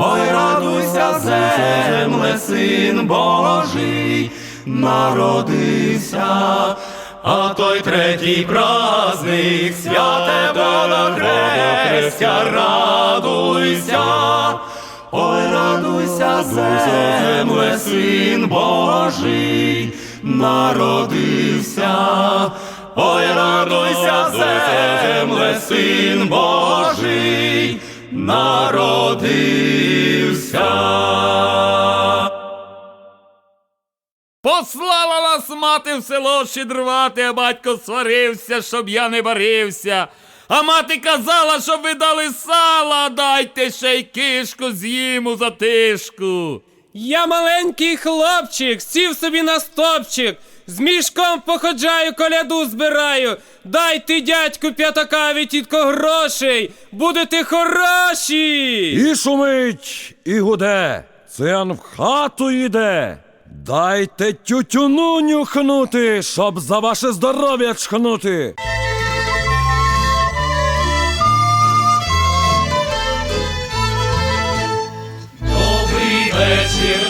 ой, радуйся, земле, син Божий, народився. А той третій праздник святого Хрестя, радуйся, ой, радуйся, земле, син Божий, народився. Ой, радуйся, земле, син Божий, народився. Послала вас мати в село щедрувати, а батько сварився, щоб я не варився. А мати казала, щоб ви дали сала, дайте ще й кишку з'їму за затишку. Я маленький хлопчик, сів собі на стопчик, з мішком походжаю, коляду збираю. Дайте дядьку п'ятака тітко грошей, будете хороші. І шумить, і гуде, циган в хату йде. Дайте тютюну нюхнути, щоб за ваше здоров'я чхнути. Добрий вечір